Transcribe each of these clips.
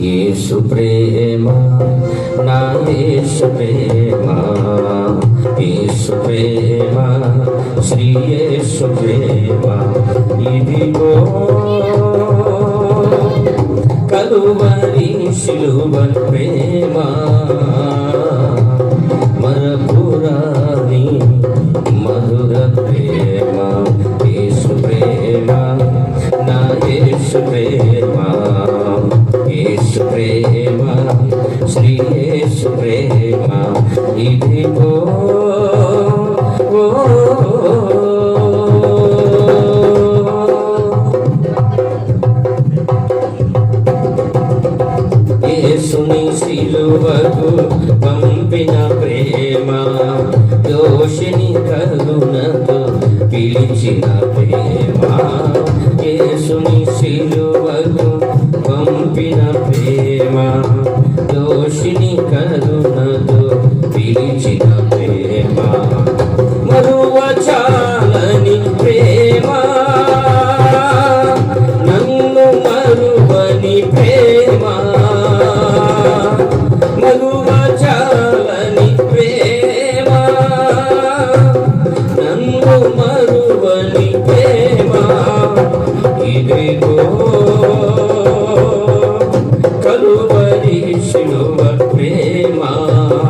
యేసు ప్రేమ నా యేసు ప్రేమ. యేసు ప్రేమ శ్రీ యేసు ప్రేమ. ఇదిగో కలువరి శిలువ ప్రేమ. ప్రేమ శ్రీయేసు ప్రేమ ఇదిగో యేసుని సిలువకు పంపిన ప్రేమ దోషిని కరుణతో పిలిచిన ప్రేమ యేసుని సిలువకు పంపిన ప్రేమ. దోషిని కరుణతో పిలిచిన ప్రేమ. మరువ చాలని ప్రేమ. నన్ను మరువని ప్రేమ. మరువ చాలని ప్రేమ. నన్ను మరువని ప్రేమ. ఇదిగో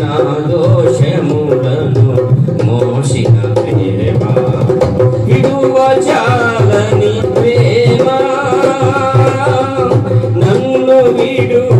నా దోషములను మోసిన ప్రేమ. ఇడువ చాలని ప్రేమ. నన్ను విడువని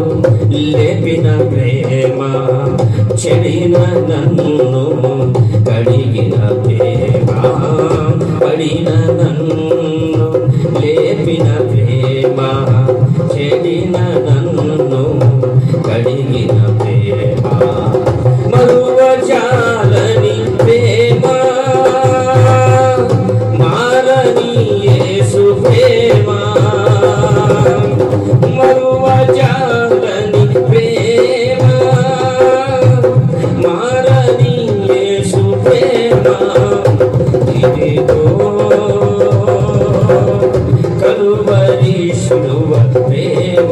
లేపిన ప్రేమ చెడిన నన్ను కడిగిన ప్రేమ పడిన నన్ను లేపిన ప్రేమ చెడిన నన్ను కడిగిన ప్రేమ. మరువ యేసు ప్రేమ